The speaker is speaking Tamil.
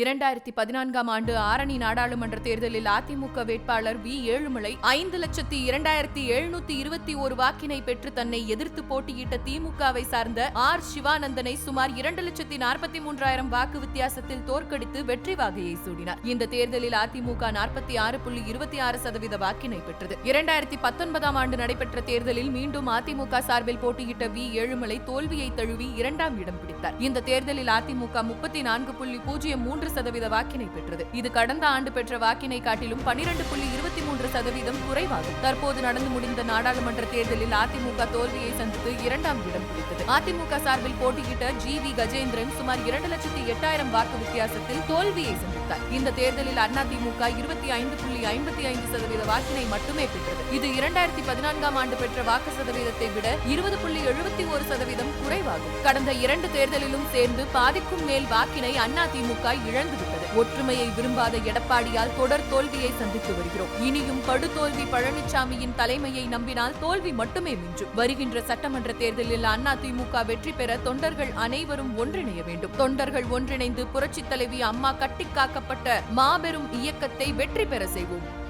இரண்டாயிரத்தி பதினான்காம் ஆண்டு ஆரணி நாடாளுமன்ற தேர்தலில் அதிமுக வேட்பாளர் வி. ஏழுமலை ஐந்து லட்சத்தி இரண்டாயிரத்தி எழுநூத்தி இருபத்தி ஒரு வாக்கினை பெற்று தன்னை எதிர்த்து போட்டியிட்ட திமுகவை சார்ந்த ஆர். சிவானந்தனை சுமார் இரண்டு லட்சத்தி நாற்பத்தி மூன்றாயிரம் வாக்கு வித்தியாசத்தில் தோற்கடித்து வெற்றி வாகையை சூடினார். இந்த தேர்தலில் அதிமுக நாற்பத்தி ஆறு புள்ளி இருபத்தி ஆறு சதவீத வாக்கினை பெற்றது. இரண்டாயிரத்தி பத்தொன்பதாம் ஆண்டு நடைபெற்ற தேர்தலில் மீண்டும் அதிமுக சார்பில் போட்டியிட்ட வி. ஏழுமலை தோல்வியை தழுவி இரண்டாம் இடம் பிடித்தார். இந்த தேர்தலில் அதிமுக முப்பத்தி நான்கு புள்ளி பூஜ்ஜியம் மூன்று மூன்று சதவீத வாக்கினை பெற்றது. இது கடந்த ஆண்டு பெற்ற வாக்கினை காட்டிலும் பனிரெண்டு புள்ளி இருபத்தி மூன்று சதவீதம் குறைவாகும். தற்போது நடந்து முடிந்த நாடாளுமன்ற தேர்தலில் அதிமுக தோல்வியை சந்தித்து இரண்டாம் இடம் பிடித்தது. அதிமுக சார்பில் போட்டியிட்ட ஜி வி கஜேந்திரன் சுமார் இரண்டு லட்சத்தி எட்டாயிரம் வாக்கு வித்தியாசத்தில் தோல்வியை சந்தித்தார். இந்த தேர்தலில் அதிமுக இருபத்தி ஐந்து புள்ளி ஐம்பத்தி ஐந்து சதவீத வாக்கினை மட்டுமே பெற்றது. இது இரண்டாயிரத்தி பதினான்காம் ஆண்டு பெற்ற வாக்கு சதவீதத்தை விட இருபது புள்ளி எழுபத்தி ஒரு சதவீதம் குறைவாகும். கடந்த இரண்டு தேர்தலிலும் சேர்ந்து பாதிக்கும் மேல் வாக்கினை அதிமுக இழ இழந்துவிட்டது. ஒற்றுமையை விரும்பாத எடப்பாடியால் தொடர் தோல்வியை சந்தித்து வருகிறோம். இனியும் படுதோல்வி பழனிசாமியின் தலைமையை நம்பினால் தோல்வி மட்டுமே மிஞ்சும். வருகின்ற சட்டமன்ற தேர்தலில் அதிமுக வெற்றி பெற தொண்டர்கள் அனைவரும் ஒன்றிணைய வேண்டும். தொண்டர்கள் ஒன்றிணைந்து புரட்சித் தலைவி அம்மா கட்டிக்காக்கப்பட்ட மாபெரும் இயக்கத்தை வெற்றி பெற செய்வோம்.